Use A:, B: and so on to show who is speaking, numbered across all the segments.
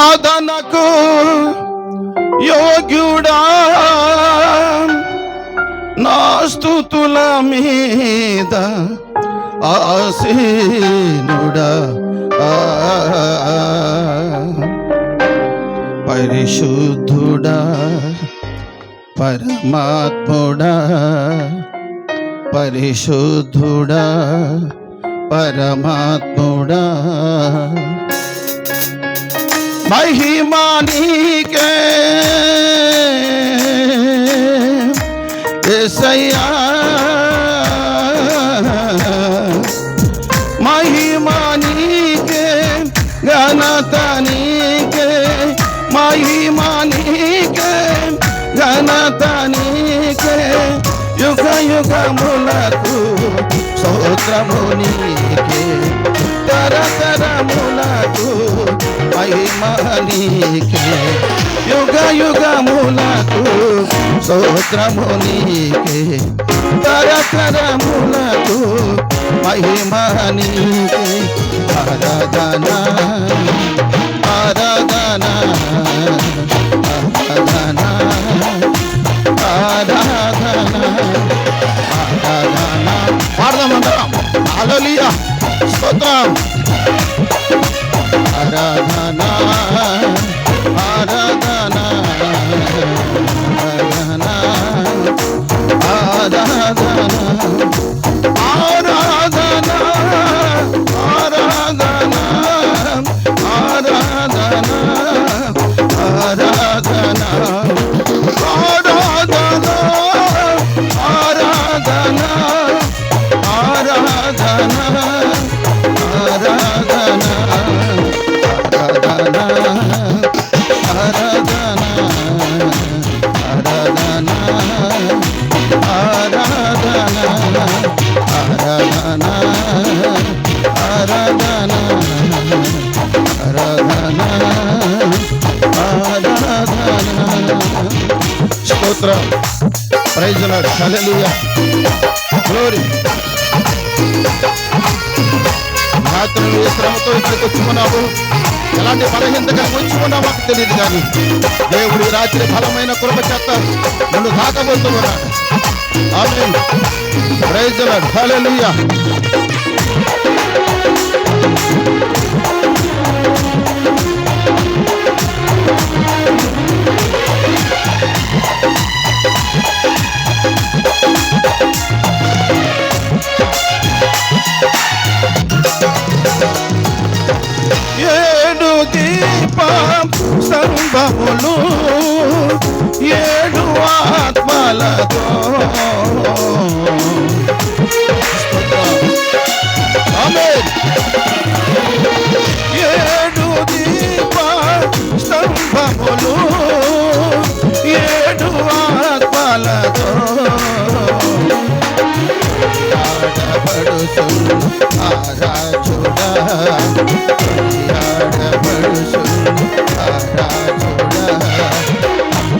A: ఆరాధనకు యోగ్యుడా. నా స్థుతుల మీద ఆసీనుడా. పరిశుద్ధుడా పరమాత్ముడా పరిశుద్ధుడా పరమాత్ముడా. महिमानी के सैया। महिमानी के गणतनी के महिमानी के गणतनी के युग युग मुन तू सौत्र मुनि के తరతరములకు మహిమనీకే యుగ యుగములకు స్తోత్రమునీకే. తరతరములకు మహిమనీకే ఆరాధన ఆరాధన ఆరాధన ఆరాధన ఆరాధన. పాడదామంటారా హలో స్తోత్రం. ఆరాధనా ఆరాధన. స్తోత్రం ప్రైజ్ లార్డ్ హల్లెలూయా గ్లోరీ రాత్రి ఏ శ్రమతో ఇక్కడికి వచ్చుకున్నావు. ఎలాంటి బలహీనతగా వచ్చుకున్నావు మాకు తెలియదు కానీ. దేవుడు రాత్రి బలమైన కృప చేత నన్ను తాకబోతున్నాడు ఆమె ప్రైజ్ లార్డ్ హల్లెలూయా ఏడు దీప స్తంభములు ఏడు ఆత్మలతో ఆడపడుచు ఆరాజుడా ఆడపడుచు ఆరాజుడా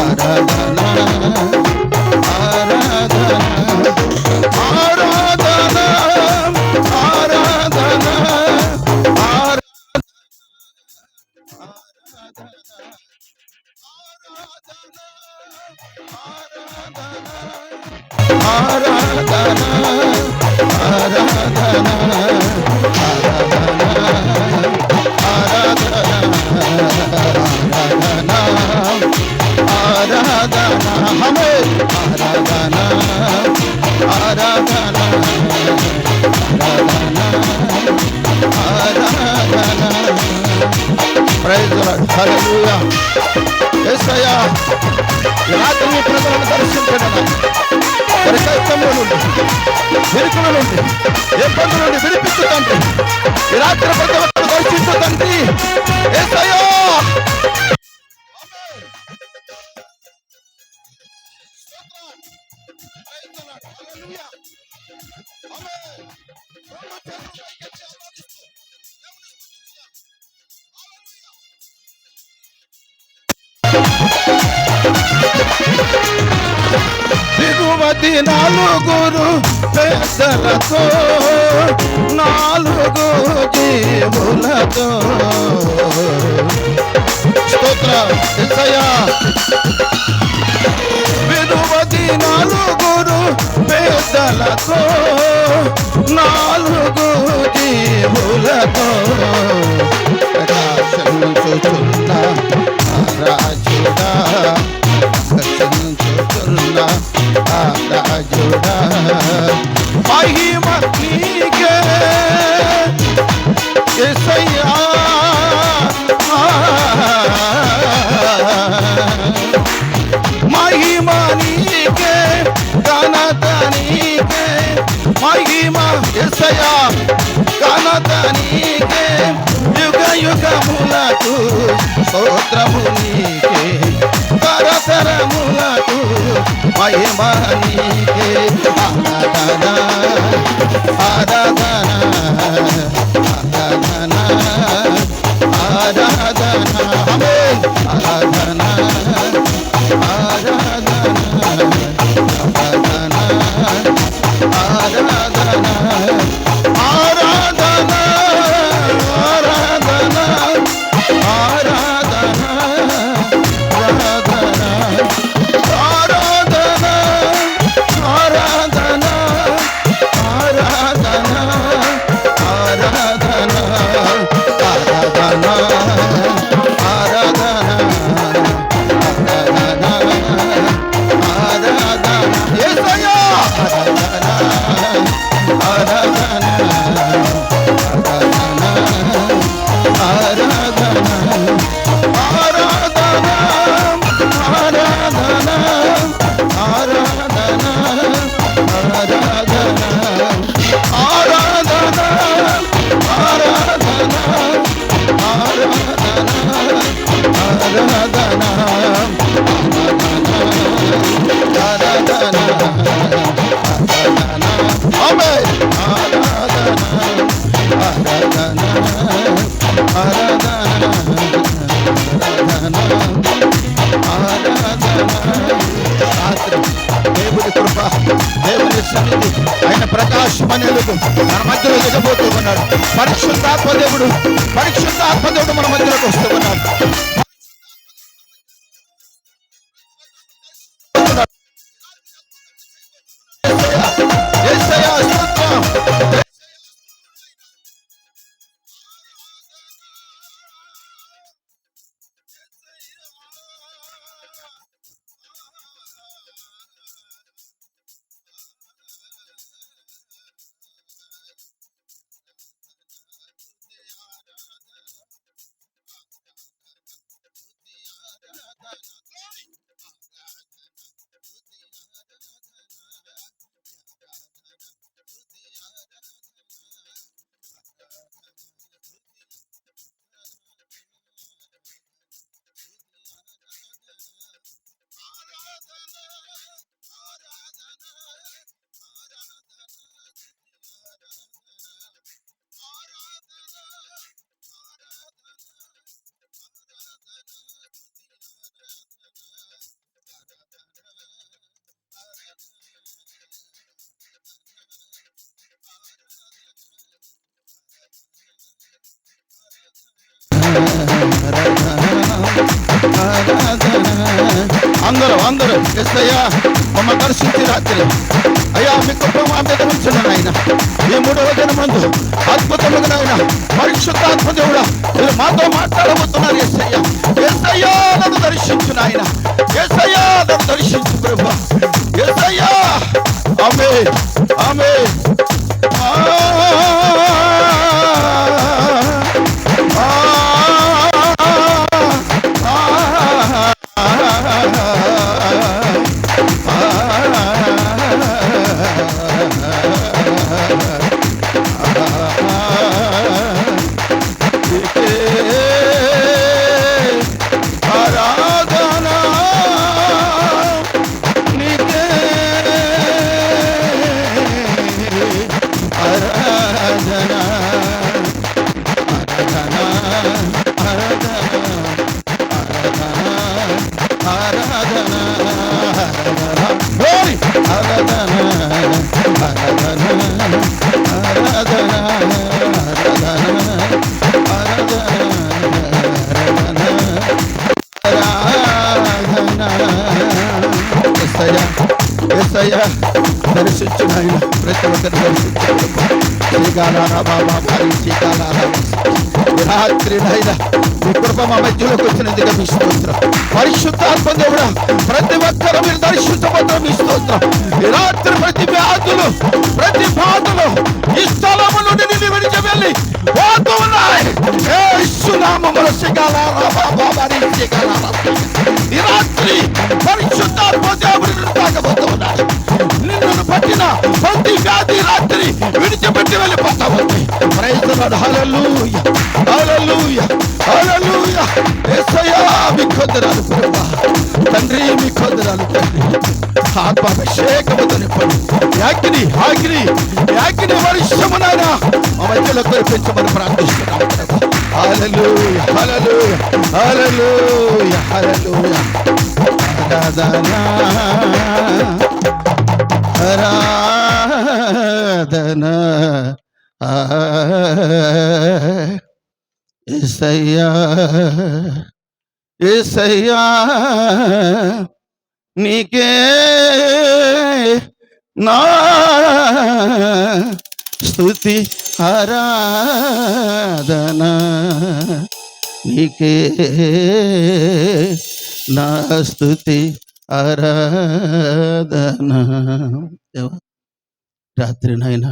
A: ఆరాధన. హల్లెలూయా యేసయ్యా రాత్రి మీ ప్రజలను దర్శించండి పరికల్పంలో నుండి వెనుకల నుండి ఇబ్బంది నుండి విడిపించుతండి ఈ రాత్రి ప్రతి ఒక్కరు దర్శించుతండి యేసయ్యా దిగుమతి నాలుగురు పెద్దలతో నాలుగు జీవులతో. స్తోత్ర. ఎస్సయ్యా. వినుమతి నాలుగురు పెద్దలతో నాలుగు జీవులతో. ప్రకాశించుచున్న రాజుడా రాజుడా మహిమ నీకే యేసయ్యా మహిమ నీకే ఘనత నీకే మహిమ ఎసయా ఘనత నీకే యుగ యుగములకు స్తోత్రము నీకే తరతరములకు మహిమ నీకే ఆరాధన ఆయన ప్రకాశమనేందుకు మన మధ్యలో దిగబోతూ ఉన్నాడు పరిశుద్ధాత్మ దేవుడు పరిశుద్ధాత్మ దేవుడు మన మధ్యలోకి వస్తూ ఉన్నాడు యేసయ్యా, స్తోత్రం. అందరూ అందరూ ఎస్ఐయా మమ్మ దర్శించి రాత్రి. అయ్యా మీ కుటుంబం మా ఆయన ఈ మూడవ దినమందు అద్భుతముగా ఆయన పరిశుద్ధాత్మ దేవుడా మీరు మాతో మాట్లాడబోతున్నారు ఎస్ఐయా. ఎస్ఐయా నన్ను దర్శించు నాయన. ఎస్ఐయా నన్ను దర్శించు ప్రభు. ఎస్ఐయా. ఆమె ఆమె ఆరాధన ఆరాధన ప్రతి ఒక్కరు దర్శించు రాత్రి నాయన మీ కృప మా మధ్యలోకి వచ్చినందుకు మీ స్తోత్రం పరిశుద్ధాత్మ దేవుడా ప్రతి ఒక్కరు మీరు పరిశుద్ధ పత్రం మీ స్తోత్రం రాత్రి ప్రతి వ్యాధులు ప్రతి బాధలు ఈ స్థలము నుండి నిన్ను విడిచి వెళ్ళి పోతూ ఉన్నాయి యేసునామములో శ్రీకాలారా బాబా భారీ శ్రీకాలారా విడిచిపెట్టి వెళ్ళిపోతావు. ఉంది మీ కొందరాలు ప్రభువా తండ్రి మీ కొందరాలు తండ్రి. ఆత్మాభిషేకముతో నింపండి యాకిని ఆకిని యాకిని వర్షమునైనా మా మధ్యలో కురిపించమని ప్రార్థిస్తున్నాం ప్రభు. హల్లెలూయా హల్లెలూయా హల్లెలూయా హల్లెలూయా. ఆరాధన ఆరాధన ఏసయ్యా ఏసయ్యా నీకే నా స్తుతి ఆరాధన. నీకే నా స్తుతి ఆరాధన. రాత్రి నాయన